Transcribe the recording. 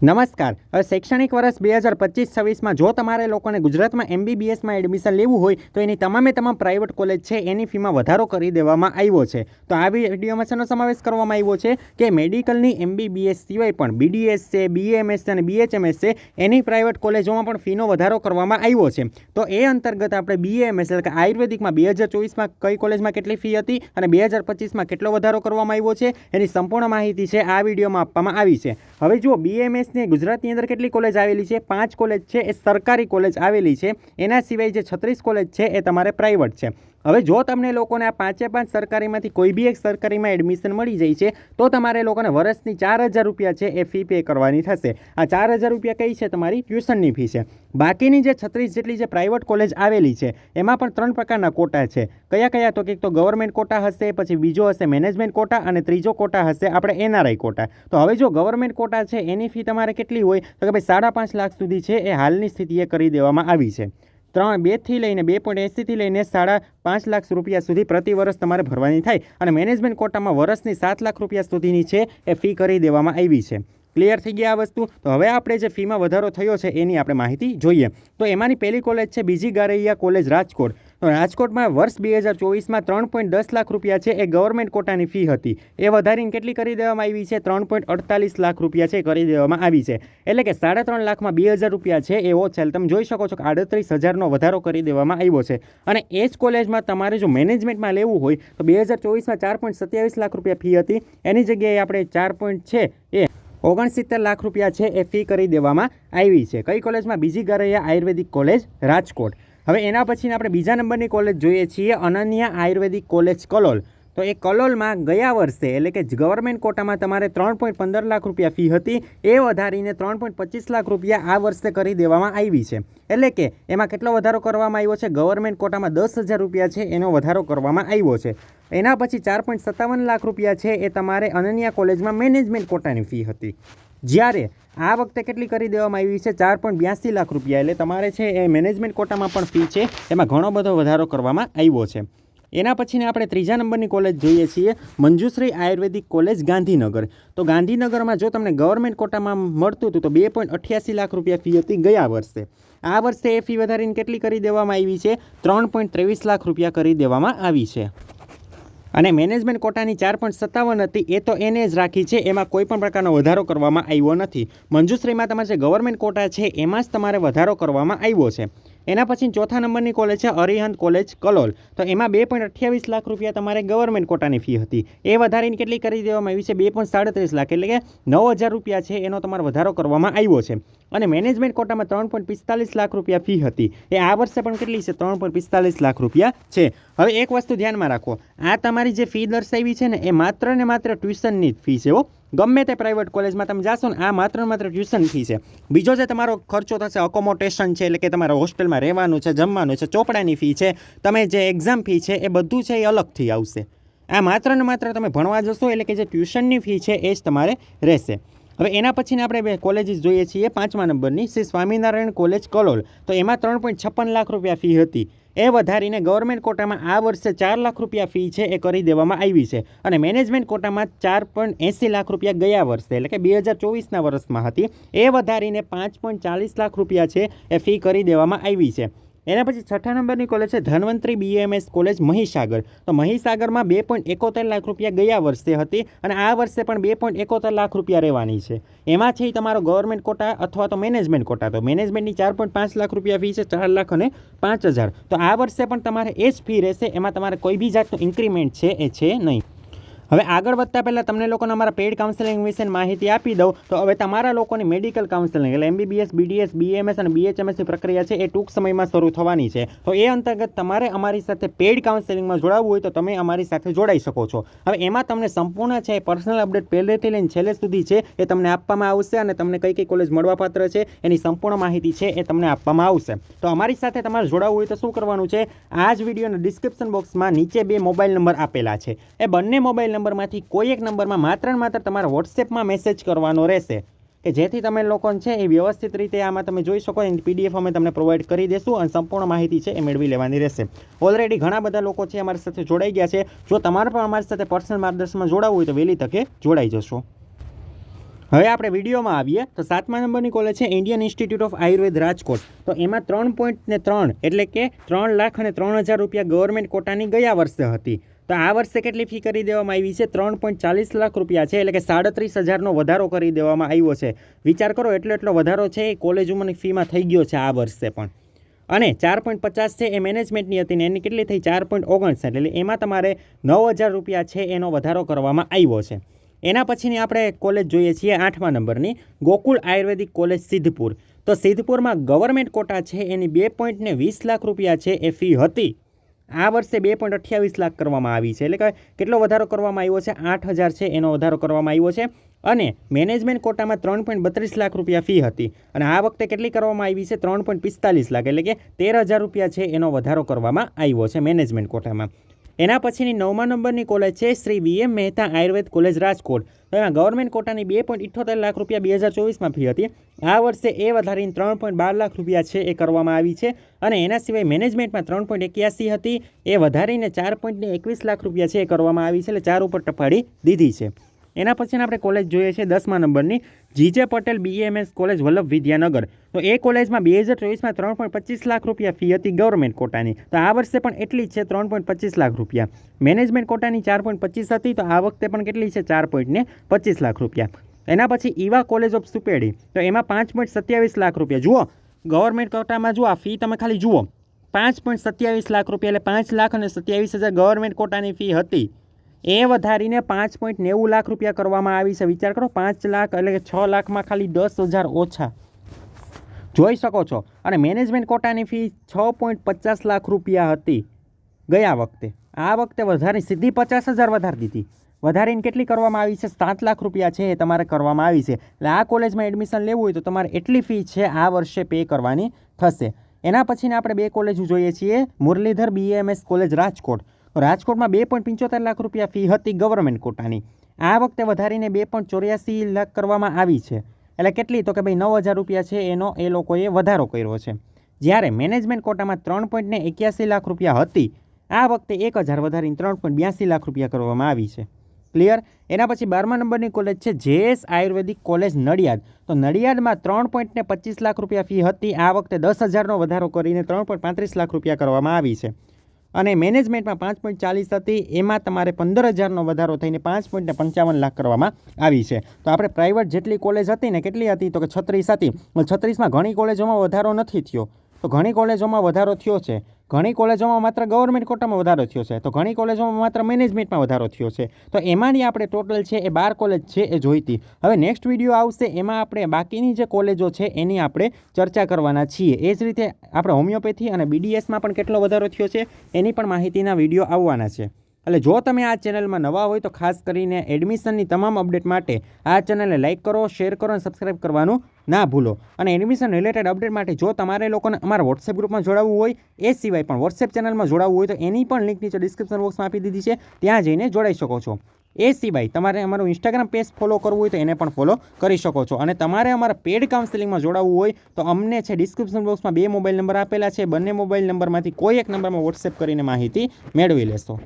નમસ્કાર. હવે શૈક્ષણિક વર્ષ બે હજાર પચીસ છવ્વીસમાં જો તમારે લોકોને ગુજરાતમાં એમબીબીએસમાં એડમિશન લેવું હોય, તો એની તમામે તમામ પ્રાઇવેટ કોલેજ છે, એની ફીમાં વધારો કરી દેવામાં આવ્યો છે. તો આ વિડીયોમાં શેનો સમાવેશ કરવામાં આવ્યો છે કે મેડિકલની એમબીબીએસ સિવાય પણ બીડીએસ છે, બીએમએસ છે અને બીએચએમએસ છે, એની પ્રાઇવેટ કોલેજોમાં પણ ફીનો વધારો કરવામાં આવ્યો છે. તો એ અંતર્ગત આપણે બીએમએસ એટલે કે આયુર્વેદિકમાં બે હજાર ચોવીસમાં કઈ કોલેજમાં કેટલી ફી હતી અને બે હજાર પચીસમાં કેટલો વધારો કરવામાં આવ્યો છે, એની સંપૂર્ણ માહિતી છે, આ વિડીયોમાં આપવામાં આવી છે. હવે જુઓ બીએમએસની ગુજરાતની અંદર કેટલી કોલેજ આવેલી છે? પાંચ કોલેજ છે, એ સરકારી કોલેજ આવેલી છે. એના સિવાય જે છત્રીસ કોલેજ છે, એ તમારે પ્રાઇવેટ છે. હવે જો તમને લોકોને આ પાંચે પાંચ સરકારીમાંથી કોઈ બી એક સરકારીમાં એડમિશન મળી જાય છે, તો તમારે લોકોને વર્ષની ચાર હજાર રૂપિયા છે એ ફી પે કરવાની થશે. આ ચાર હજાર રૂપિયા કઈ છે? તમારી ટ્યુશનની ફી છે. બાકીની જે છત્રીસ જેટલી જે પ્રાઇવેટ કોલેજ આવેલી છે, એમાં પણ ત્રણ પ્રકારના કોટા છે. કયા કયા? તો કે તો ગવર્મેન્ટ કોટા હશે, પછી બીજો હશે મેનેજમેન્ટ કોટા અને ત્રીજો કોટા હશે આપણે એનઆરઆઈ કોટા. તો હવે જો ગવર્મેન્ટ કોટા છે, એની ફી તમારે કેટલી હોય? તો કે ભાઈ સાડા પાંચ લાખ સુધી છે એ હાલની સ્થિતિએ કરી દેવામાં આવી છે. ત્રણ બેથી લઈને બે પોઈન્ટ એંસીથી લઈને સાડા પાંચ લાખ રૂપિયા સુધી પ્રતિ વર્ષ તમારે ભરવાની થાય. અને મેનેજમેન્ટ કોટામાં વર્ષની સાત લાખ રૂપિયા સુધીની છે એ ફી કરી દેવામાં આવી છે. ક્લિયર થઈ ગયા આ વસ્તુ? તો હવે આપણે જે ફીમાં વધારો થયો છે એની આપણે માહિતી જોઈએ. તો એમાંની પહેલી કોલેજ છે બીજી ગારૈયા કોલેજ રાજકોટ. રાજકોટમાં વર્ષ બે હજાર ચોવીસમાં ત્રણ પોઈન્ટ દસ લાખ રૂપિયા છે એ ગવર્મેન્ટ કોટાની ફી હતી. એ વધારીને કેટલી કરી દેવામાં આવી છે? ત્રણ પોઈન્ટ અડતાલીસ લાખ રૂપિયા છે કરી દેવામાં આવી છે. એટલે કે સાડા ત્રણ લાખમાં બે હજાર રૂપિયા છે એવો છે તમે જોઈ શકો છો કે આડત્રીસ હજારનો વધારો કરી દેવામાં આવ્યો છે. અને એ જ કોલેજમાં તમારે જો મેનેજમેન્ટમાં લેવું હોય તો બે હજાર ચોવીસમાં ચાર પોઈન્ટ સત્યાવીસ લાખ રૂપિયા ફી હતી. એની જગ્યાએ આપણે ચાર પોઈન્ટ છે એ ઓગણસિત્તેર લાખ રૂપિયા છે એ ફી કરી દેવામાં આવી છે. કઈ કોલેજમાં? બીજી ગરૈયા આયુર્વેદિક કોલેજ રાજકોટ. હવે એના પછીને આપણે બીજા નંબરની કોલેજ જોઈએ છીએ, અનન્યા આયુર્વેદિક કોલેજ કલોલ. તો એ કલોલમાં ગયા વર્ષે, એટલે કે ગવર્મેન્ટ કોટામાં તમારે ત્રણ પોઈન્ટ પંદર લાખ રૂપિયા ફી હતી, એ વધારીને ત્રણ પોઈન્ટ પચીસ લાખ રૂપિયા આ વર્ષે કરી દેવામાં આવી છે. એટલે કે એમાં કેટલો વધારો કરવામાં આવ્યો છે? ગવર્મેન્ટ કોટામાં દસ હજાર રૂપિયા છે, એનો વધારો કરવામાં આવ્યો છે. એના પછી ચાર પોઈન્ટ સત્તાવન લાખ રૂપિયા છે, એ તમારે અનન્યા કોલેજમાં મેનેજમેન્ટ કોટાની ફી હતી. જ્યારે આ વખતે કેટલી કરી દેવામાં આવી છે? ચાર પોઈન્ટ બ્યાસી લાખ રૂપિયા. એટલે તમારે છે એ મેનેજમેન્ટ કોટામાં પણ ફી છે. એમાં ઘણો બધો વધારો કરવામાં આવ્યો છે. એના પછીને આપણે ત્રીજા નંબરની કોલેજ જોઈએ છીએ. મંજુશ્રી આયુર્વેદિક કોલેજ ગાંધીનગર. તો ગાંધીનગરમાં જો તમને ગવર્મેન્ટ કોટામાં મળતું હતું તો બે પોઈન્ટ અઠ્યાસી લાખ રૂપિયા ફી હતી ગયા વર્ષે. આ વર્ષે એ ફી વધારીને કેટલી કરી દેવામાં આવી છે? ત્રણ પોઈન્ટ ત્રેવીસ લાખ રૂપિયા કરી દેવામાં આવી છે. અને મેનેજમેન્ટ કોટાની ચાર પોઈન્ટ સત્તાવન હતી, એ તો એને જ રાખી છે, એમાં કોઈ પણ પ્રકારનો વધારો કરવામાં આવ્યો નથી. મંજુશ્રીમાં તમારે જે ગવર્મેન્ટ કોટા છે, એમાં જ તમારે વધારો કરવામાં આવ્યો છે. એના પછી ચોથા નંબરની કોલેજ છે અરિહંત કોલેજ કલોલ. તો એમાં બે પોઈન્ટ અઠ્યાવીસ લાખ રૂપિયા તમારે ગવર્મેન્ટ કોટાની ફી હતી. એ વધારીને કેટલી કરી દેવામાં આવી છે? બે પોઈન્ટ સાડત્રીસ લાખ, એટલે કે નવ હજાર રૂપિયા છે એનો તમારો વધારો કરવામાં આવ્યો છે. અને મેનેજમેન્ટ કોટામાં ત્રણ પોઈન્ટ પિસ્તાલીસ લાખ રૂપિયા ફી હતી. એ આ વર્ષે પણ કેટલી છે? ત્રણ પોઈન્ટ પિસ્તાલીસ લાખ રૂપિયા છે. હવે એક વસ્તુ ધ્યાનમાં રાખો. આ તમારી જે ફી દર્શાવી છે ને, એ માત્ર ને માત્ર ટ્યુશનની જ ફી છે ગમે તે પ્રાઇવેટ કોલેજમાં તમે જાશો ને, આ માત્ર માત્ર ટ્યુશન ફી છે. બીજો જે તમારો ખર્ચો થશે અકોમોટેશન છે, એટલે કે તમારે હોસ્ટેલમાં રહેવાનું છે, જમવાનું છે, ચોપડાની ફી છે, તમે જે એક્ઝામ ફી છે, એ બધું છે એ અલગથી આવશે. આ માત્ર ને માત્ર તમે ભણવા જશો, એટલે કે જે ટ્યુશનની ફી છે, એ જ તમારે રહેશે. હવે એના પછીને આપણે બે કોલેજીસ જોઈએ છીએ. પાંચમા નંબરની શ્રી સ્વામિનારાયણ કોલેજ કલોલ. તો એમાં ત્રણ પોઈન્ટ છપ્પન લાખ રૂપિયા ફી હતી. એ વધારીને ગવર્મેન્ટ કોટામાં આ વર્ષે ચાર લાખ રૂપિયા ફી છે એ કરી દેવામાં આવી છે. અને મેનેજમેન્ટ કોટામાં ચાર પોઈન્ટ એંસી લાખ રૂપિયા ગયા વર્ષે, એટલે કે બે હજાર ચોવીસના વર્ષમાં હતી. એ વધારીને પાંચ પોઈન્ટ ચાલીસ લાખ રૂપિયા છે એ ફી કરી દેવામાં આવી છે. એના પછી છઠ્ઠા નંબરની કોલેજ છે ધન્વંતરી બીએમએસ કોલેજ મહીસાગર. તો મહીસાગરમાં બે પોઈન્ટ એકોતેર લાખ રૂપિયા ગયા વર્ષે હતી અને આ વર્ષે પણ બે પોઈન્ટ એકોતેર લાખ રૂપિયા રહેવાની છે. એમાં છે તમારો ગવર્મેન્ટ કોટા અથવા તો મેનેજમેન્ટ કોટા તો મેનેજમેન્ટની ચાર પોઈન્ટ પાંચ લાખ રૂપિયા ફી છે, ચાર લાખ અને પાંચ હજાર. તો આ વર્ષે પણ તમારે એ જ ફી રહેશે, એમાં તમારે કોઈ બી જાતનું ઇન્ક્રીમેન્ટ છે એ છે નહીં. હવે આગળ વધતા પહેલાં તમને લોકોને અમારા પેઇડ કાઉન્સેલિંગ વિશે માહિતી આપી દઉં. તો હવે તમારા લોકોની મેડિકલ કાઉન્સેલિંગ એટલે એમબીબીએસ બીડીએસ બીએમએસ અને બીએચએમએસની પ્રક્રિયા છે એ ટૂંક સમયમાં શરૂ થવાની છે. તો એ અંતર્ગત તમારે અમારી સાથે પેઇડ કાઉન્સેલિંગમાં જોડાવવું હોય તો તમે અમારી સાથે જોડાઈ શકો છો. હવે એમાં તમને સંપૂર્ણ છે પર્સનલ અપડેટ પહેલેથી લઈને છેલ્લે સુધી છે એ તમને આપવામાં આવશે અને તમને કઈ કઈ કોલેજ મળવાપાત્ર છે એની સંપૂર્ણ માહિતી છે એ તમને આપવામાં આવશે. તો અમારી સાથે તમારે જોડાવવું હોય તો શું કરવાનું છે? આ જ વિડીયોના ડિસ્ક્રિપ્શન બોક્સમાં નીચે બે મોબાઈલ નંબર આપેલા છે. એ બંને મોબાઈલ નંબરમાંથી કોઈ એક નંબરમાં માત્ર ને માત્ર તમારે વોટ્સએપમાં મેસેજ કરવાનો રહેશે. કે જેથી તમે લોકોને છે એ વ્યવસ્થિત રીતે આમાં તમે જોઈ શકો, એની પીડીએફ અમે તમને પ્રોવાઈડ કરી દેશું અને સંપૂર્ણ માહિતી છે એ મેળવી લેવાની રહેશે. ઓલરેડી ઘણા બધા લોકો છે અમારી સાથે જોડાઈ ગયા છે. જો તમારે પણ અમારી સાથે પર્સનલ માર્ગદર્શનમાં જોડાવવું હોય તો વહેલી તકે જોડાઈ જશો. હવે આપણે વિડીયોમાં આવીએ. તો સાતમા નંબરની કોલેજ છે Indian institute of Ayurveda Rajkot. તો એમાં ત્રણ પોઈન્ટ ને ત્રણ, એટલે કે ત્રણ લાખ અને ત્રણ હજાર રૂપિયા ગવર્મેન્ટ કોટાની ગયા વર્ષે હતી. તો આ વર્ષે કેટલી ફી કરી દેવામાં આવી છે? ત્રણ પોઈન્ટ ચાલીસ લાખ રૂપિયા છે, એટલે કે સાડત્રીસ હજારનો વધારો કરી દેવામાં આવ્યો છે. વિચાર કરો, એટલો એટલો વધારો છે, એ કોલેજોમાં ફીમાં થઈ ગયો છે આ વર્ષે પણ. અને ચાર પોઈન્ટ પચાસ છે, એ મેનેજમેન્ટની હતી ને એની કેટલી થઈ? ચાર પોઈન્ટ ઓગણસાઠ, એટલે એમાં તમારે નવ હજાર રૂપિયા છે એનો વધારો કરવામાં આવ્યો છે. એના પછીની આપણે કોલેજ જોઈએ છીએ આઠમા નંબરની, ગોકુળ આયુર્વેદિક કોલેજ સિદ્ધપુર. તો સિદ્ધપુરમાં ગવર્મેન્ટ કોટા છે, એની બે પોઈન્ટ ને વીસ લાખ રૂપિયા છે, એ ફી હતી. આ વર્ષે બે પોઈન્ટ અઠ્યાવીસ લાખ કરવામાં આવી છે. એટલે કે કેટલો વધારો કરવામાં આવ્યો છે? આઠ હજાર છે એનો વધારો કરવામાં આવ્યો છે. અને મેનેજમેન્ટ કોટામાં ત્રણ પોઈન્ટ બત્રીસ લાખ રૂપિયા ફી હતી. અને આ વખતે કેટલી કરવામાં આવી છે? ત્રણ પોઈન્ટ પિસ્તાલીસ લાખ. એટલે કે તેર હજાર રૂપિયા છે એનો વધારો કરવામાં આવ્યો છે મેનેજમેન્ટ કોટામાં એના પછીની નવમા નંબરની કોલેજ છે Shri V M Mehta Ayurveda college Rajkot. તો એમાં ગવર્મેન્ટ કોટાની બે પોઈન્ટ ઇઠ્ઠોતેર લાખ રૂપિયા બે હજાર ચોવીસમાં ફી હતી. આ વર્ષે એ વધારીને ત્રણ પોઈન્ટ બાર લાખ રૂપિયા છે એ કરવામાં આવી છે અને એના સિવાય મેનેજમેન્ટમાં ત્રણ પોઈન્ટ એક્યાસી હતી. એ વધારીને ચાર પોઈન્ટ એકવીસ લાખ રૂપિયા છે એ કરવામાં આવી છે એટલે ચાર ઉપર ટપાડી દીધી છે. એના પછીના આપણે કોલેજ જોઈએ છે દસમા નંબરની GJ Patel BMS college Vallabh Vidyanagar. તો એ કોલેજમાં બે હજાર ચોવીસમાં ત્રણ પોઈન્ટ પચીસ લાખ રૂપિયા ફી હતી ગવર્મેન્ટ કોટાની તો આ વર્ષે પણ એટલી જ છે, ત્રણ પોઈન્ટ પચીસ લાખ રૂપિયા. મેનેજમેન્ટ કોટાની ચાર પોઈન્ટ પચીસ હતી, તો આ વખતે પણ કેટલી છે, ચાર પોઈન્ટ ને પચીસ લાખ રૂપિયા. એના પછી ઈવા કોલેજ ઓફ સુપેડી તો એમાં પાંચ પોઈન્ટ સત્યાવીસ લાખ રૂપિયા. જુઓ ગવર્મેન્ટ કોટામાં જુઓ, આ ફી તમે ખાલી જુઓ. પાંચ પોઈન્ટ સત્યાવીસ લાખ રૂપિયા એટલે પાંચ લાખ અને સત્યાવીસ હજાર ગવર્મેન્ટ કોટાની ફી હતી. એ વધારીને પાંચ પોઈન્ટ નેવું લાખ રૂપિયા કરવામાં આવી છે. વિચાર કરો, પાંચ લાખ એટલે કે છ લાખમાં ખાલી દસ હજાર ઓછા. જોઈ શકો છો. અને મેનેજમેન્ટ કોટાની ફી છ પોઈન્ટ પચાસ લાખ રૂપિયા હતી ગયા વખતે. આ વખતે વધારી, સીધી પચાસ હજાર વધારી દીધી. વધારીને કેટલી કરવામાં આવી છે? સાત લાખ રૂપિયા છે એ તમારે કરવામાં આવી છે. એટલે આ કોલેજમાં એડમિશન લેવું હોય તો તમારે એટલી ફી છે આ વર્ષે પે કરવાની થશે. એના પછીને આપણે બે કોલેજો જોઈએ છીએ. Muralidhar BMS college Rajkot. રાજકોટમાં બે પોઈન્ટ પંચોતેર લાખ રૂપિયા ફી હતી ગવર્મેન્ટ કોટાની. આ વખતે વધારીને બે પોઈન્ટ ચોર્યાસી લાખ કરવામાં આવી છે. એટલે કેટલી? તો કે ભાઈ નવ હજાર રૂપિયા છે એનો એ લોકોએ વધારો કર્યો છે. જ્યારે મેનેજમેન્ટ કોટામાં ત્રણ પોઈન્ટને એક્યાસી લાખ રૂપિયા હતી, આ વખતે એક હજાર વધારીને ત્રણ પોઈન્ટ બ્યાસી લાખ રૂપિયા કરવામાં આવી છે. ક્લિયર? એના પછી બારમા નંબરની કોલેજ છે જેએસ આયુર્વેદિક કોલેજ નડિયાદ. તો નડિયાદમાં ત્રણ પોઈન્ટ ને પચીસ લાખ રૂપિયા ફી હતી. આ વખતે દસ હજારનો વધારો કરીને ત્રણ પોઈન્ટ પાંત્રીસ લાખ રૂપિયા કરવામાં આવી છે. અને મેનેજમેન્ટમાં પાંચ પોઈન્ટ ચાલીસ હતી. એમાં તમારે પંદર હજારનો વધારો થઈને પાંચ પોઈન્ટને પંચાવન લાખ કરવામાં આવી છે. તો આપણે પ્રાઇવેટ જેટલી કોલેજ હતી ને કેટલી હતી? તો કે છત્રીસ હતી. છત્રીસમાં ઘણી કોલેજોમાં વધારો નથી થયો. તો ઘણી કોલેજોમાં વધારો થયો છે. ઘણી કોલેજોમાં માત્ર ગવર્મેન્ટ કોટામાં વધારો થયો છે. તો ઘણી કોલેજોમાં માત્ર મેનેજમેન્ટમાં વધારો થયો છે. તો એમાંની આપણે ટોટલ છે એ બાર કોલેજ છે એ જોઈતી હવે નેક્સ્ટ વીડિયો આવશે એમાં આપણે બાકીની જે કોલેજો છે એની આપણે ચર્ચા કરવાના છીએ. એ જ રીતે આપણે હોમિયોપેથી અને બીડીએસમાં પણ કેટલો વધારો થયો છે એની પણ માહિતીના વીડિયો આવવાના છે. એટલે જો તમે આ ચેનલમાં નવા હોય તો ખાસ કરીને એડમિશનની તમામ અપડેટ માટે આ ચેનલને લાઇક કરો, શેર કરો અને સબસ્ક્રાઈબ કરવાનું ના ભૂલો. અને એડમિશન રિલેટેડ અપડેટ માટે જો તમારે લોકોને અમારા વોટ્સએપ ગ્રુપમાં જોડાવવું હોય, એ સિવાય પણ વોટ્સએપ ચેનલમાં જોડાવવું હોય તો એની પણ લિંક નીચે ડિસ્ક્રિપ્શન બોક્સમાં આપી દીધી છે. ત્યાં જઈને જોડાઈ શકો છો. એ સિવાય તમારે અમારું ઇન્સ્ટાગ્રામ પેજ ફોલો કરવું હોય તો એને પણ ફોલો કરી શકો છો. અને તમારે અમારા પેડ કાઉન્સેલિંગમાં જોડાવવું હોય તો અમને છે ડિસ્ક્રિપ્શન બોક્સમાં બે મોબાઈલ નંબર આપેલા છે. બંને મોબાઈલ નંબરમાંથી કોઈ એક નંબરમાં વોટ્સએપ કરીને માહિતી મેળવી લેશો.